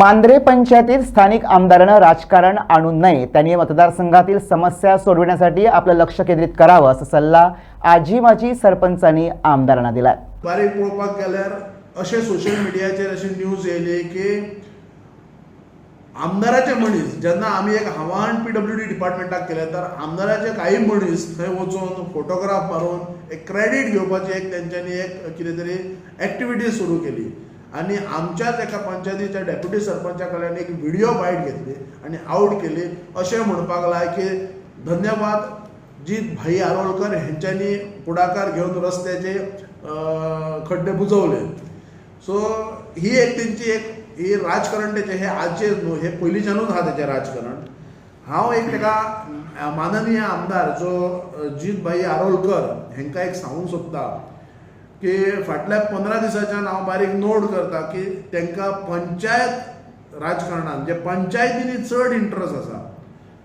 मांद्रे पंचायतीत स्थानिक आमदारानं राजकारण आणू नये. त्यांनी मतदारसंघातील समस्या सोडविण्यासाठी आपलं लक्ष केंद्रित करावं असा सल्ला आजी माजी सरपंचांनी आमदारांना दिलाय. बारीक पळोवपाक गेल्यार अशे सोशल मिडियाचेर अशी न्यूज येयली की आमदाराचे मनीस जेन्ना आमी एक आव्हान पी डब्ल्यू डी डिपार्टमेंटाक केले तर आमदाराचे काही मनीस थंय वचून फोटोग्राफ मारून एक क्रेडिट घेवपाची एक तेंच्यांनी एक कितें तरी एक्टिविटी सुरू केली. आनी आमच्याच एका पंचायतीच्या डेप्युटी सरपंचा कडल्यान एक व्हिडिओ बायट घेतली आनी आउट केली. अशें म्हणपाक लाय की धन्यवाद जीत भाई आरोलकर हेंच्यांनी पुढाकार घेवन रस्त्याचे खड्डे बुजवले. सो ही एक तेंची एक ही राजकारण त्याचे हे आजचे न्हू हे पयलींच्यानूच आहा तेचें राजकारण. हांव एक तेका माननीय आमदार जो जीत भाई आरोलकर हेंकां एक सांगूंक सोदता. की फाटल्या पंदरा दिसाच्यान हांव बारीक नोट करता की तांकां पंचायत राजकारणान जे म्हणजे पंचायतींनी चड इंट्रस्ट आसा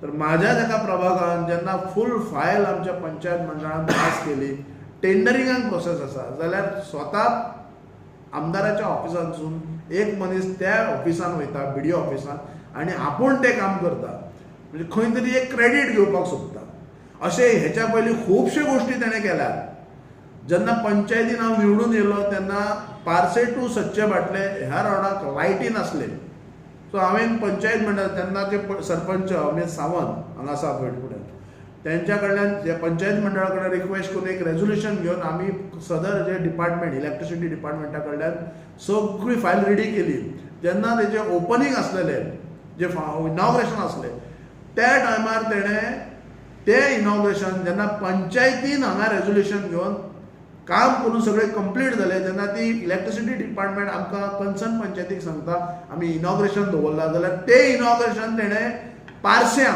तर म्हाज्या तेका प्रभागान जेन्ना फूल फायल आमच्या पंचायत मंडळान पास केली टेंडरिंगाक प्रोसेस आसा जाल्यार स्वता आमदाराच्या ऑफिसांतसून एक मनीस त्या ऑफिसान वयता बी डी ऑफिसान आनी आपूण तें काम करता. म्हणजे खंय तरी एक क्रेडिट घेवपाक सोदता. अशें हेच्या पयलीं खुबश्यो गोश्टी तेणें केल्यात. जेन्ना पंचायतीन हांव निवडून येयलो तेन्ना पार्से टू सच्चे बाटले ह्या रोडाक लायटी नासले. सो हांवें पंचायत मंडळ तेन्नाचे प- सरपंच अमित सावंत हांगा आसा पळय फुडें तेंच्या कडल्यान जे पंचायत मंडळा कडेन रिक्वेस्ट करून एक रेझोल्युशन घेवन आमी सदर जे डिपार्टमेंट इलेक्ट्रिसिटी डिपार्टमेंटा कडल्यान सगळी फायल रेडी केली. जेन्ना तेजे ओपनिंग आसलेले जे इनॉग्रेशन आसलें त्या टायमार तेणें तें इनॉग्रेशन जेन्ना पंचायतीन हांगा रेझोल्युशन घेवन काम करून सगळें कंप्लीट जालें तेन्ना ती इलेक्ट्रिसिटी डिपार्टमेंट आमकां कन्सर्न पंचायतीक सांगता आमी इनॉग्रेशन दवरला. जाल्यार तें इनॉग्रेशन तेणें पारश्यां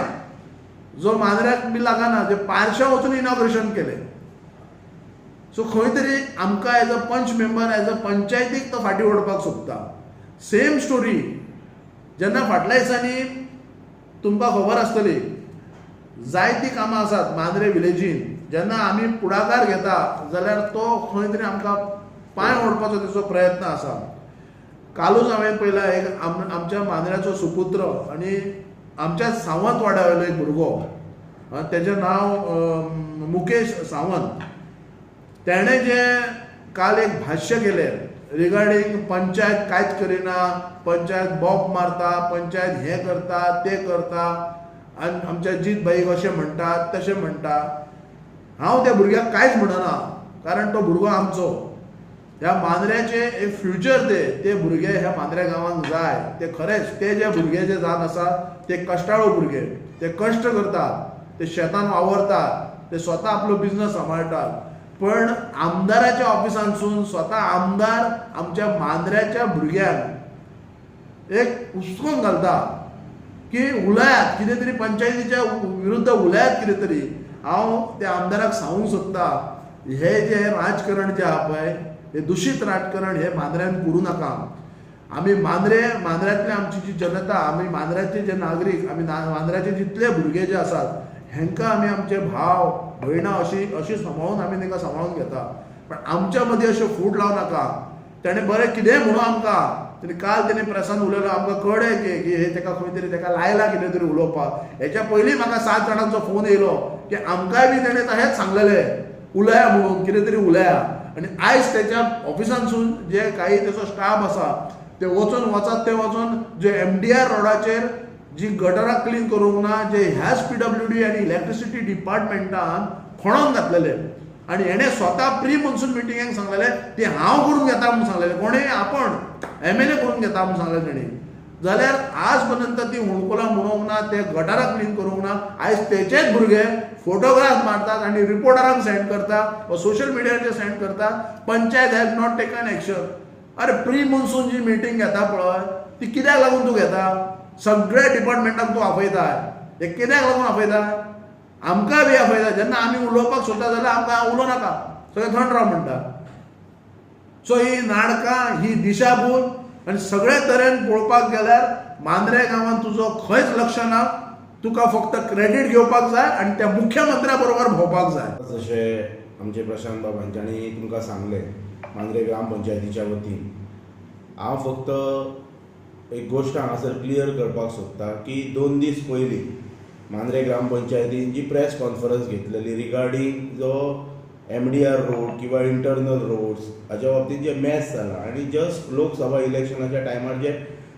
जो मांद्र्याक बी लागना जे पारश्यां वचून इनॉग्रेशन केलें. सो खंय तरी आमकां एज अ पंच मेंबर एज अ पंचायतीक तो फाटीं ओडपाक सोदता. सेम स्टोरी जेन्ना फाटल्या दिसांनी तुमकां खबर आसतली जायतीं कामां आसात मांद्रे विलेजीन जेन्ना आमी पुढाकार घेता जाल्यार तो खंय तरी आमकां पांय ओडपाचो तेचो प्रयत्न आसा कालूच हांवें पयला एक आम आमच्या मांद्र्याचो सुपुत्र आनी आमच्या सावंत वाड्यावेलो एक भुरगो अ, तेजें नांव मुकेश सावंत. तेणें जें काल एक भाश्य केलें रिगार्डींग पंचायत कांयच करिना पंचायत बॉब मारता पंचायत हें करता तें करता आनी आमच्या जीत भाईक अशें म्हणटात तशें म्हणटा हांव त्या भुरग्याक कांयच म्हणना. कारण तो भुरगो आमचो. ह्या मांद्र्याचे एक फ्युचर ते ते भुरगे ह्या मांद्र्या गांवांक जाय. ते खरेंच ते जे भुरगे जे जावन आसा ते कश्टाळू भुरगे ते कश्ट करतात. ते शेतान वावरतात. ते स्वता आपलो बिझनस सांबाळटात पण आमदाराच्या ऑफिसांतसून स्वता आमदार आमच्या मांद्र्याच्या भुरग्यांक एक हुसकून घालता की उलयात कितें तरी पंचायतीच्या विरुद्ध उलयात कितें तरी हांव त्या आमदाराक सांगूंक सोदता हे जे राजकारण जे आहा पळय हे दुशीत राजकारण हे मांद्र्यान करूं नाका. आमी मांद्रे मांद्र्यांतले आमची जी जनता आमी मांद्र्याचे जे नागरीक आमी मांद्र्याचे जितले भुरगे जे आसात हेंकां आमी आमचे भाव भयणां अशी अशी सांबाळून आमी तांकां सांबाळून घेता. पण आमच्या मदीं अशें फूट लावं नाका. ताणें बरें कितेंय म्हणून आमकां तरी काल तेणें प्रेसान उलयलो आमकां कळ्ळें की की हे ताका खंय तरी ताका लायला कितें तरी उलोवपाक. हेच्या पयलीं म्हाका सात जाणांचो फोन येयलो. की आमकांय बी तेणें तशेंच सांगलेलें उलया म्हणून कितें तरी उलया. आनी आयज तेच्या ऑफिसांतसून जे काही तेचो स्टाफ आसा ते वचून वचात ते वचून जे एम डी आर रोडाचेर जी गटरां क्लीन करूंक ना जे ह्याच पी डब्ल्यू डी आनी इलेक्ट्रिसिटी डिपार्टमेंटान खणोन घातलेले. आनी हेणें स्वता प्री मॉन्सून मिटिंगेक सांगलेलें ते हांव करून घेता म्हणून सांगलेलें. कोणें आपण एम एल ए करून घेता म्हणून सांगलें तेणी जाल्यार आज पर्यंत ती होणकुलां म्हणूंक ना ते गटाराक क्लीन करूंक ना. आयज तेचेच भुरगे फोटोग्राफ मारतात आनी रिपोर्टरांक सेंड करतात वा सोशल मिडियाचेर सेंड करतात panchayat has not taken action अरे प्री मॉन्सून जी मिटींग घेता पळय ती कित्याक लागून तूं घेता? सगळ्या डिपार्टमेंटाक तूं आपयताय हे कित्याक लागून आपयताय आमकां बी आपयता जेन्ना आमी उलोवपाक सोदता जाल्यार आमकां उलोव नाका. सगळें थंड राव म्हणटा. सो ही नाटकां ही दिशाभूल आनी सगळे तरेन पळोवपाक गेल्यार मांद्रे गांवांत तुजो खंयच लक्ष ना तुका फक्त क्रेडिट घेवपाक जाय आनी त्या मुख्यमंत्र्या बरोबर भोंवपाक जाय. जशें आमचे प्रशांत बाबांच्यानी तुमकां सांगलें मांद्रे ग्रामपंचायतीच्या वतीन हांव फक्त एक गोश्ट हांगासर क्लियर करपाक सोदता की दोन दीस पयलीं मांद्रे ग्रामपंचायतीन जी प्रेस कॉन्फरन्स घेतलेली रिगार्डींग जो एम डी आर रोड किंवा इंटरनल रोड्स हाच्या बाबतींत जे मॅस जाला आनी जस्ट लोकसभा इलेक्शनाच्या टायमार जे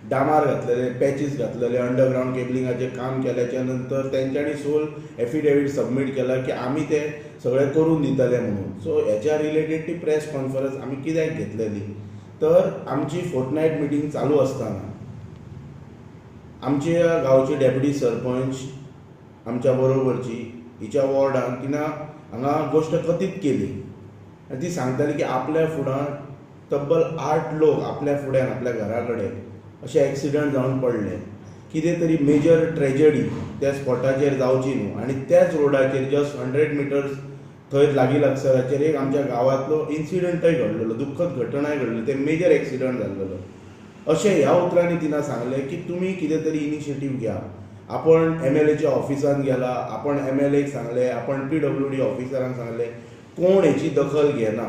डामार घातलेले पॅचीस घातलेले अंडरग्रावंड केबलिंगाचें काम केल्याच्यानंतर तेंच्यांनी सोल एफिडेवीट सबमीट केला की आमी ते सगळें करून दितले म्हणून. सो हेच्या रिलेटेड ती प्रेस कॉन्फरन्स आमी कित्याक घेतलेली? तर आमची फोर्टनायट मिटींग चालू आसतना आमच्या गांवचे डेप्युटी सरपंच आमच्या बरोबरची हिच्या वॉर्डान तिनं हांगा गोश्ट कथीत केली. आनी ती सांगताली की आपल्या फुडान तब्बल आठ लोक आपल्या फुड्यान आपल्या घरा कडेन अशे एक्सिडंट जावन पडले. कितें तरी मेजर ट्रेजडी त्या स्पॉटाचेर जावची न्हू. आनी त्याच रोडाचेर जस्ट हंड्रेड मिटर्स थंय लागीं लागसराचेर एक आमच्या गांवांतलो इन्सिडंटय घडलेलो दुख्खद घटनाय घडली ते मेजर एक्सिडंट जाल्लेलो अशें ह्या उतरांनी तिनं सांगलें की तुमी कितें तरी इनिशिएटीव घ्या. आपण एम एल एच्या ऑफिसान गेला आपण एम एल एक सांगलें आपण पी डब्ल्यू डी ऑफिसरांक सांगलें कोण हेची दखल घेना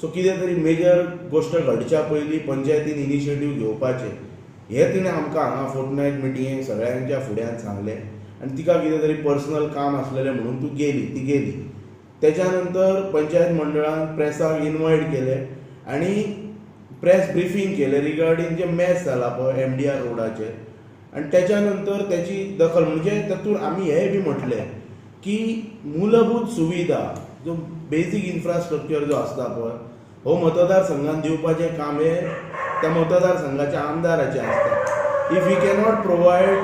सो कितें तरी मेजर गोश्ट घडच्या पयलीं पंचायतीन इनिशिएटीव घेवपाचें हें तिणें आमकां हांगा फोर्टनायट मिटिंगेक सगळ्यांच्या फुड्यान सांगलें. आनी तिका कितें तरी पर्सनल काम आसलेलें म्हणून तूं गेली ती गेली. तेच्या नंतर पंचायत मंडळान प्रेसाक इनवायट केले आनी प्रेस ब्रिफींग केलें रिगार्डींग जे मॅच जाला पळय एम डी आर रोडाचेर. आनी त्याच्यानंतर त्याची दखल म्हणजे तातूंत आमी हेंय बी म्हटलें की मूलभूत सुविधा जो बेजीक इन्फ्रास्ट्रक्चर जो आसता पळय हो मतदारसंघान दिवपाचें काम हे त्या मतदारसंघाच्या आमदाराचें आसता if you cannot provide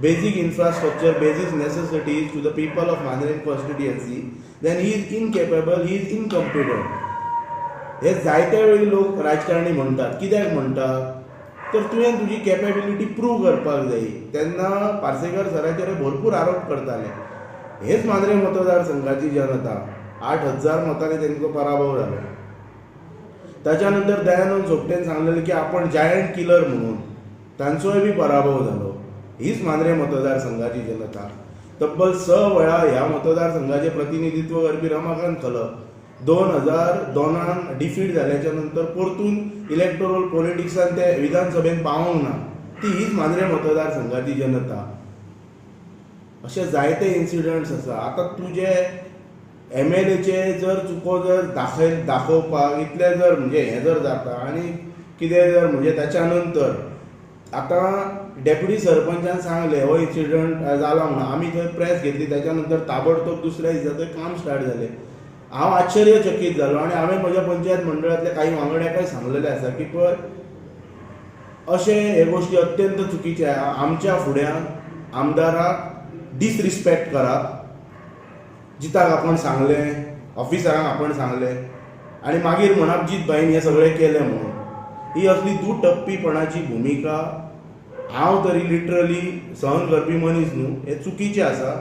basic infrastructure basic necessities to the people of मांद्रेन constituency then he is incapable he is incompetent हे जायते वेळी लोक राजकारणी म्हणटात कित्याक म्हणटात तर तुवें तुजी कॅपेबिलिटी प्रूव करपाक जाय तेन्ना पार्सेकर सराचेर भरपूर आरोप करताले. हेच मांद्रे मतदारसंघाची जनता. आठ हजार मतांनी तेंचो पराभव जालो ताच्या नंतर दयानंद सोपटेन सांगलेलें की आपण जायंट किलर म्हणून तांचोय बी पराभव जालो हीच मांद्रे मतदारसंघाची जनता. तब्बल स वेळा ह्या मतदारसंघाचे प्रतिनिधित्व करपी रमाकांत खलप दोन हजार दोनान डिफीट जाल्याच्या नंतर परतून इलेक्टोरल पॉलिटिक्सान ते विधानसभेत पावूंक ना ती हीच मांद्रे मतदारसंघाची जनता. अशे जायते इन्सिडंट्स आसा आतां तुजे एम एल एचे जर चुको जर दाखय दाखोवपाक इतलें जर म्हणजे हें जर जाता आनी कितें जर म्हणजे ताच्या नंतर आतां डेप्युटी सरपंचान सांगलें हो इन्सिडंट जाला म्हणून. आमी थंय प्रेस घेतली त्याच्या नंतर ताबडतोब दुसऱ्या दिसा थंय काम स्टार्ट जालें हांव आश्चर्यचकीत जालो आनी हांवें म्हज्या पंचायत मंडळांतल्या काही वांगड्याकय सांगलेलें आसा की पळय अशे हे गोश्टी अत्यंत चुकीचे आमच्या फुड्यान आमदाराक डिसरिस्पेक्ट करप जिताक आपण सांगलें ऑफिसरांक आपण सांगलें. आनी मागीर म्हणप जीत भाईन हें सगळें केलें म्हणून. ही असली दुटप्पीपणाची भुमिका हांव तरी लिटरली सहन करपी मनीस न्हू. हें चुकीचें आसा.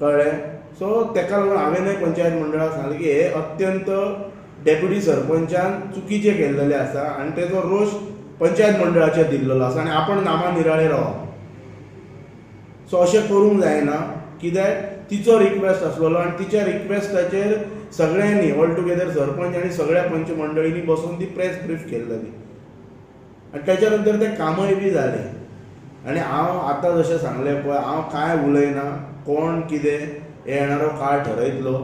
कळ्ळें? सो तेका लागून हांवेंनय पंचायत मंडळाक सांगलें की हे अत्यंत डेप्युटी सरपंचान चुकीचें केल्लेलें आसा आनी तेजो रोश पंचायत मंडळाचेर दिल्लेलो आसा आनी आपण नामा निराळे रावप सो अशें करूंक जायना कित्याक तिचो रिक्वेस्ट आसलेलो आनी तिच्या रिक्वेस्टाचेर सगळ्यांनी ऑल टुगेदर सरपंच आनी सगळ्या पंच मंडळींनी बसून ती प्रेस ब्रीफ केल्लेली आनी तेच्या नंतर तें कामय बी जालें आनी हांव आतां जशें सांगलें पळय हांव कांय उलयना कोण कितें येणारो काळ ठरयतलो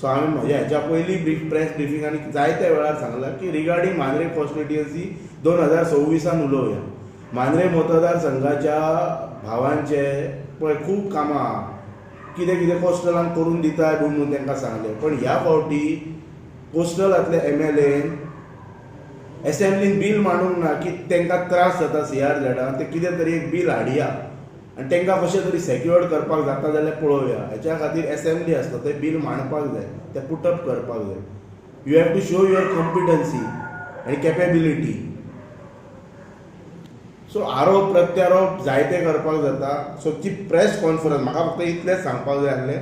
सो हांवें म्हज्या हेच्या पयलीं ब्रीफ प्रेस ब्रिफींगांनी जायत्या वेळार सांगलां की रिगार्डींग मांद्रे कॉन्स्टिट्युएन्सी दोन हजार सव्वीसान उलोवया मांद्रे मतदारसंघाच्या भावांचे पळय खूब कामां आहा कितें कितें कोस्टलांक करून दिता म्हणून तांकां सांगलें. पण ह्या फावटी कोस्टलांतल्या एम एल एन एसेंब्लीन बील मांडूंक ना की तांकां त्रास जाता सी आर झेडाक ते कितें तरी एक बील हाडया आनी तांकां कशें तरी सेक्युअर्ड करपाक जाता जाल्यार पळोवया. हेच्या खातीर एसेंब्ली आसता तें बील मांडपाक जाय तें पुटअप करपाक जाय. You have to show your competency आनी कॅपेबिलिटी सो आरोप प्रत्यारोप जायते करपाक जाता. सो ती प्रेस कॉन्फरन्स म्हाका फक्त इतलेंच सांगपाक जाय आसलें.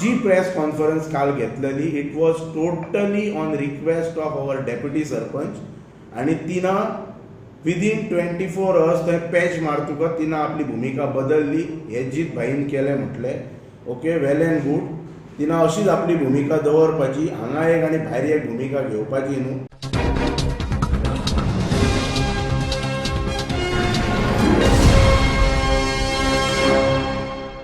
जी प्रेस कॉन्फरन्स काल घेतलेली it was totally on request of our deputy sarpanch. आनी तिना विदीन ट्वेंटी फोर अवर्स थंय पॅच मारतकच तिनं आपली भुमिका बदलली. हें जीत भाईन केलें म्हटलें ओके वेल एंड गूड तिनं अशीच आपली भुमिका दवरपाची हांगा एक आनी भायर एक भुमिका घेवपाची न्हू.